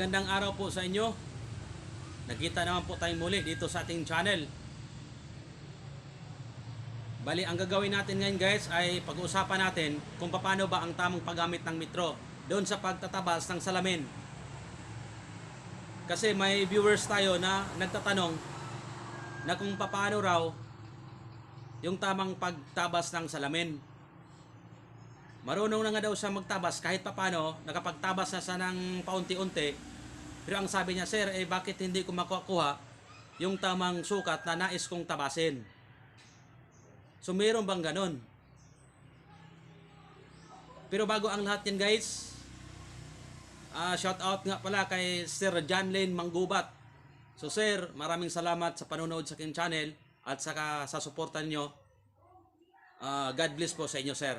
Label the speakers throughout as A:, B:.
A: Magandang araw po sa inyo. Nakita naman po tayong muli dito sa ating channel. Bali, ang gagawin natin ngayon guys ay pag-uusapan natin kung paano ba ang tamang paggamit ng metro doon sa pagtatabas ng salamin. Kasi may viewers tayo na nagtatanong na kung paano raw yung tamang pagtabas ng salamin. Marunong na nga daw siya magtabas kahit papano, nakapagtabas na siya ng paunti-unti. Pero ang sabi niya, Sir, eh bakit hindi ko makukuha yung tamang sukat na nais kong tabasin? So meron bang ganon? Pero bago ang lahat yan guys, ah shout out nga pala kay Sir John Lane Manggubat. So sir, maraming salamat sa panonood sa aking channel at saka sa suporta niyo. Ah, God bless po sa inyo sir.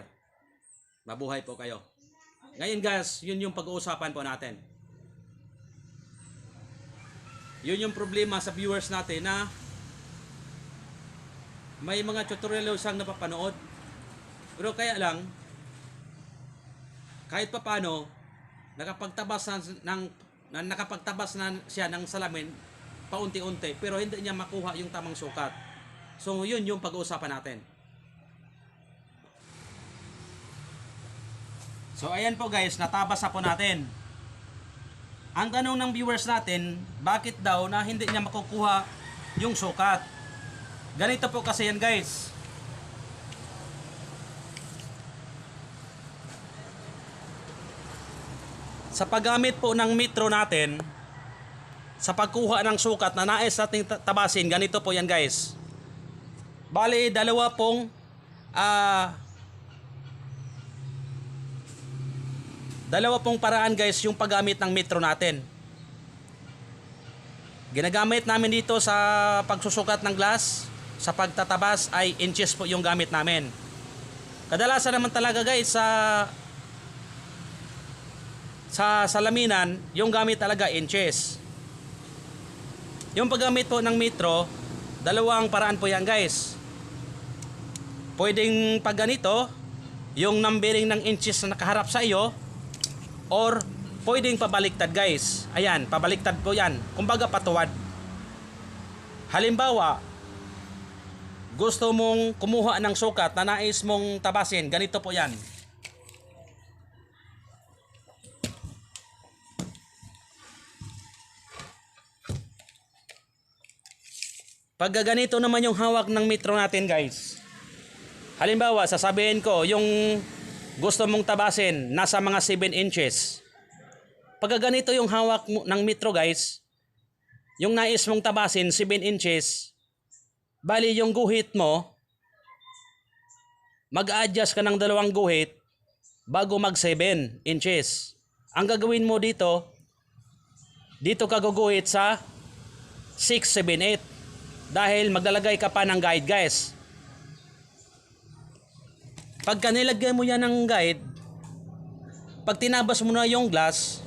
A: Mabuhay po kayo. Ngayon guys, yun yung pag-uusapan po natin. Yun yung problema sa viewers natin na may mga tutorial siyang napapanood. Pero kaya lang, kahit papano, nakapagtabas na, ng, na, nakapagtabas na siya ng salamin paunti-unti pero hindi niya makuha yung tamang sukat. So yun yung pag-uusapan natin. So ayan po guys, natabas na po natin. Ang tanong ng viewers natin, bakit daw na hindi niya makukuha yung sukat? Ganito po kasi yan guys. Sa paggamit po ng metro natin, sa pagkuha ng sukat na nais nating ta- tabasin, ganito po yan guys. Bali, dalawa pong ah Dalawa pong paraan guys yung paggamit ng metro natin. Ginagamit namin dito sa pagsusukat ng glass, sa pagtatabas ay inches po yung gamit namin. Kadalasan naman talaga guys sa sa salaminan, yung gamit talaga inches. Yung paggamit po ng metro, dalawang paraan po yan guys. Pwedeng pag ganito, yung numbering ng inches na nakaharap sa iyo, or pwedeng pabaliktad guys. Ayan, pabaliktad po yan. Kumbaga patuwad. Halimbawa, gusto mong kumuha ng sukat na nais mong tabasin, ganito po yan. Pag ganito naman yung hawak ng metro natin guys. Halimbawa, sasabihin ko, yung gusto mong tabasin, nasa mga 7 inches. Pag ganito yung hawak mo ng metro guys, yung nais mong tabasin, 7 inches, bali yung guhit mo, mag-adjust ka ng dalawang guhit bago mag 7 inches. Ang gagawin mo dito, dito ka guguhit sa 6, 7, 8 dahil maglalagay ka pa ng guide guys. Pagka nilagay mo yan ng guide, pag tinabas mo na yung glass,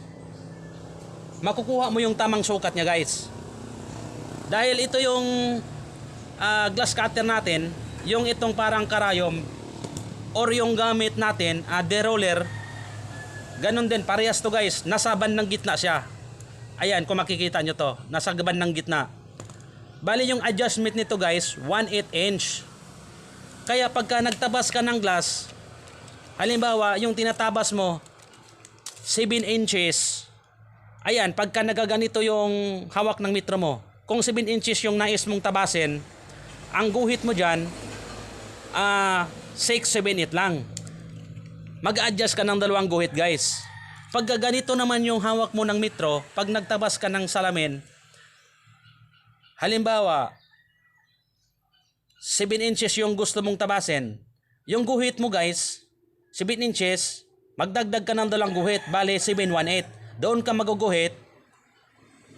A: makukuha mo yung tamang sukat niya guys. Dahil ito yung ah, glass cutter natin, yung itong parang karayom or yung gamit natin, uh, deroller, ganun din, parehas to guys, nasa bandang gitna siya. Ayan, kung makikita nyo to, nasa bandang gitna. Bali yung adjustment nito guys, 1/8 inch. Kaya pagka nagtabas ka ng glass, halimbawa yung tinatabas mo 7 inches, ayan, pagka nagaganito yung hawak ng metro mo, kung 7 inches yung nais mong tabasin, ang guhit mo dyan, ah 6, 7, 8 lang. Mag-adjust ka ng dalawang guhit guys. Pagka ganito naman yung hawak mo ng metro, pag nagtabas ka ng salamin, Halimbawa, 7 inches yung gusto mong tabasin. Yung guhit mo guys, 7 inches, magdagdag ka ng dalang guhit, bale 718. Doon ka maguguhit.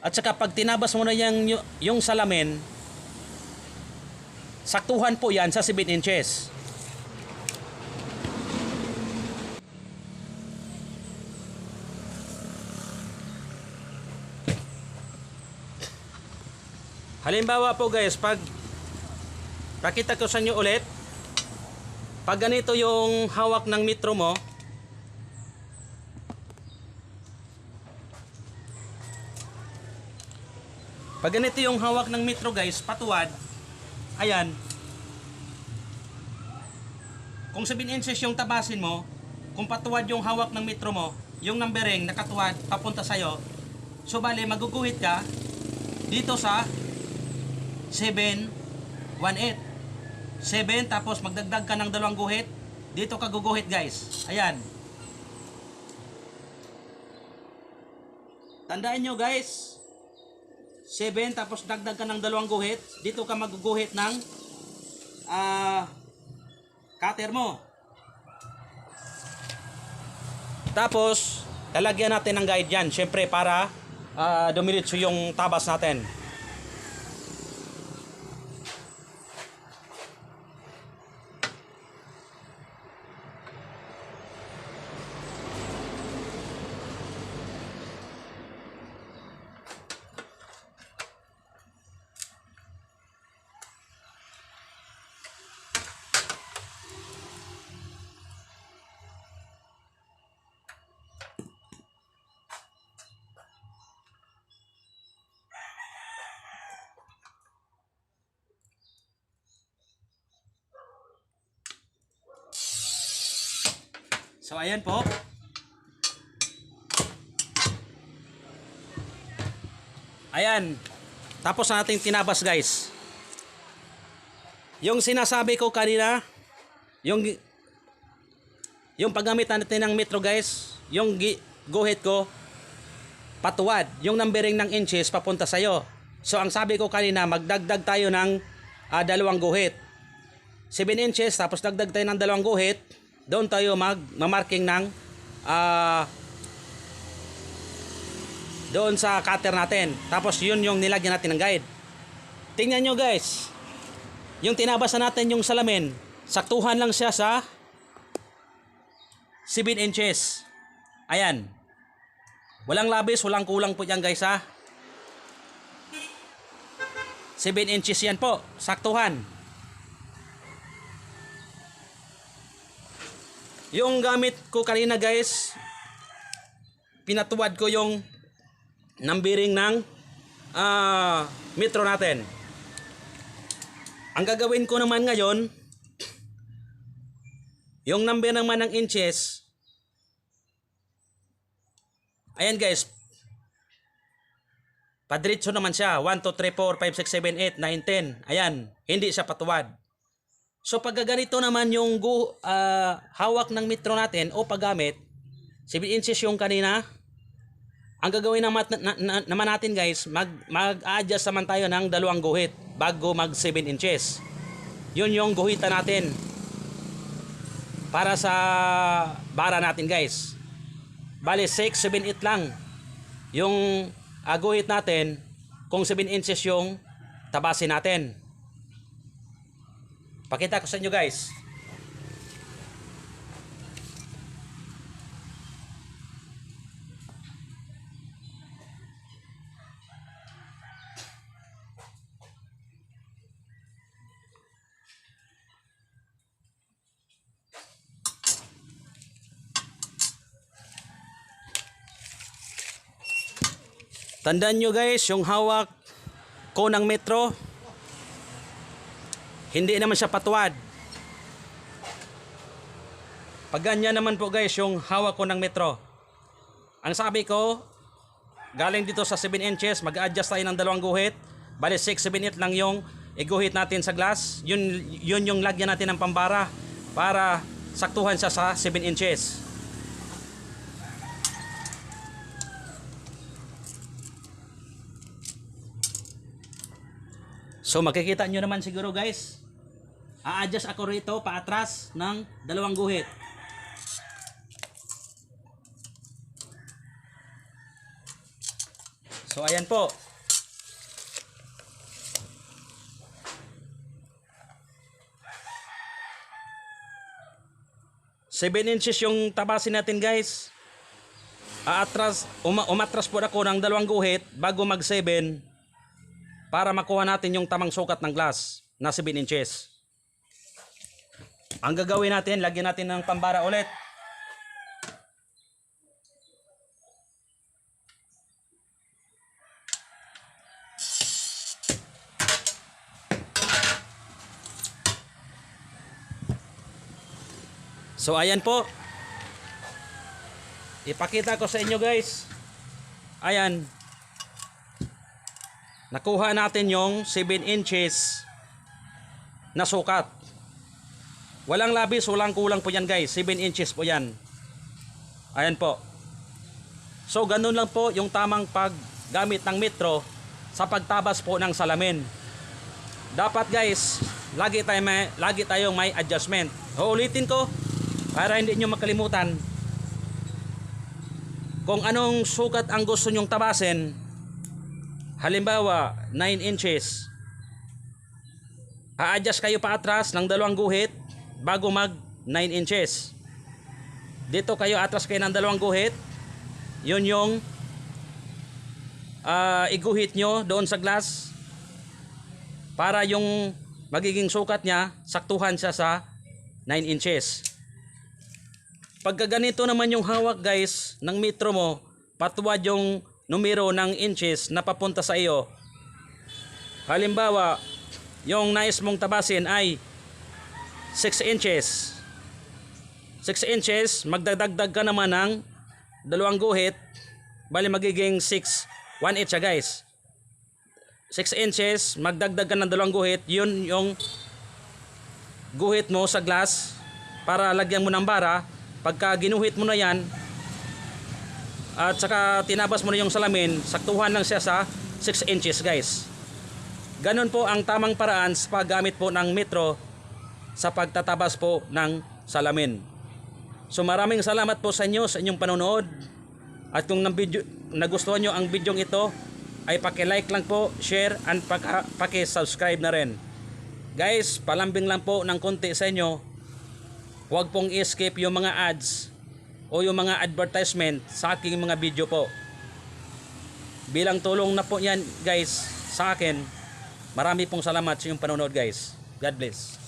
A: At saka pag tinabas mo na yung, yung salamin, saktuhan po yan sa 7 inches. Halimbawa po guys, pag pakita ko sa inyo ulit, pag ganito yung hawak ng metro mo, Pag ganito yung hawak ng metro guys, patuwad, ayan, kung 7 inches yung tabasin mo, kung patuwad yung hawak ng metro mo, yung numbering nakatuwad papunta sa'yo, so bali maguguhit ka dito sa 7, 1, 8. 7 tapos magdagdag ka ng dalawang guhit, dito ka guguhit guys. Ayan. Tandaan nyo guys, 7 tapos dagdag ka ng dalawang guhit, dito ka maguguhit ng ah cutter mo. Tapos, lalagyan natin ng guide yan. Siyempre, para uh, dumiritso yung tabas natin. So, ayan po. Ayan. Tapos na nating tinabas guys. Yung sinasabi ko kanina, yung yung paggamit natin ng metro guys, yung guhit ko patuwad, yung numbering ng inches papunta sa So ang sabi ko kanina, magdagdag tayo ng ah, dalawang guhit. 7 inches tapos dagdag tayo ng dalawang guhit, doon tayo mag mamarking ng ah doon sa cutter natin. Tapos yun yung nilagyan natin ng guide. Tingnan nyo guys. Yung tinabas na natin yung salamin, saktuhan lang siya sa 7 inches. Ayan. Walang labis, walang kulang po yan guys ha. 7 inches yan po, saktuhan. Yung gamit ko kanina guys, pinatuwad ko yung numbering ng ah, metro natin. Ang gagawin ko naman ngayon, yung number naman ng inches, ayan guys, padritso naman siya, 1, 2, 3, 4, 5, 6, 7, 8, 9, 10. Ayan, hindi siya patuwad. So pag ganito naman yung gu, ah, hawak ng metro natin o paggamit, 7 inches yung kanina, ang gagawin naman, na- na- naman natin guys, mag, mag-adjust naman tayo ng dalawang guhit bago mag 7 inches. Yun yung guhitan natin para sa bara natin guys. Bali 6, 7, 8 lang yung ah, guhit natin kung 7 inches yung tabasin natin. Pakita ko sa inyo guys. Tandaan nyo guys, yung hawak ko ng metro, hindi naman siya patuwad. Pag ganyan naman po guys, yung hawak ko ng metro. Ang sabi ko, galing dito sa 7 inches, mag-adjust tayo ng dalawang guhit. Bali 6, 7, 8 lang yung iguhit natin sa glass. Yun, yun yung lagyan natin ng pambara para saktuhan siya sa 7 inches. So makikita nyo naman siguro guys. A-adjust ako rito paatras ng dalawang guhit. So ayan po. Seven inches yung tabasin natin guys. Aatras, uma, umatras po ako ng dalawang guhit bago mag 7 para makuha natin yung tamang sukat ng glass na 7 inches. Ang gagawin natin, lagyan natin ng pambara ulit. So ayan po. Ipakita ko sa inyo guys. Ayan. Nakuha natin yung 7 inches na sukat. Walang labis, walang kulang po yan guys. 7 inches po yan. Ayan po. So ganun lang po yung tamang paggamit ng metro sa pagtabas po ng salamin. Dapat guys, lagi tayo may, lagi tayong may adjustment. Uulitin ko para hindi nyo makalimutan kung anong sukat ang gusto nyong tabasin. Halimbawa, 9 inches. A-adjust kayo pa atras ng dalawang guhit bago mag 9 inches. Dito kayo atras kayo ng dalawang guhit. Yun yung ah, iguhit nyo doon sa glass para yung magiging sukat niya saktuhan siya sa 9 inches. Pagka ganito naman yung hawak guys ng metro mo, patuwad yung numero ng inches na papunta sa iyo. Halimbawa, yung nais mong tabasin ay 6 inches. 6 inches, magdadagdag ka naman ng dalawang guhit, bali magiging 6, 1 inch siya guys. 6 inches, magdagdag ka ng dalawang guhit, yun yung guhit mo sa glass para lagyan mo ng bara. Pagka ginuhit mo na yan, at saka tinabas mo na yung salamin, saktuhan lang siya sa 6 inches guys. Ganon po ang tamang paraan sa paggamit po ng metro sa pagtatabas po ng salamin. So maraming salamat po sa inyo sa inyong panonood. At kung nagustuhan nyo ang video ito, ay paki-like lang po, share, and paki-subscribe na rin. Guys, palambing lang po ng konti sa inyo. Huwag pong i-skip yung mga ads o yung mga advertisement sa aking mga video po. Bilang tulong na po yan guys sa akin. Marami pong salamat sa inyong panonood guys. God bless.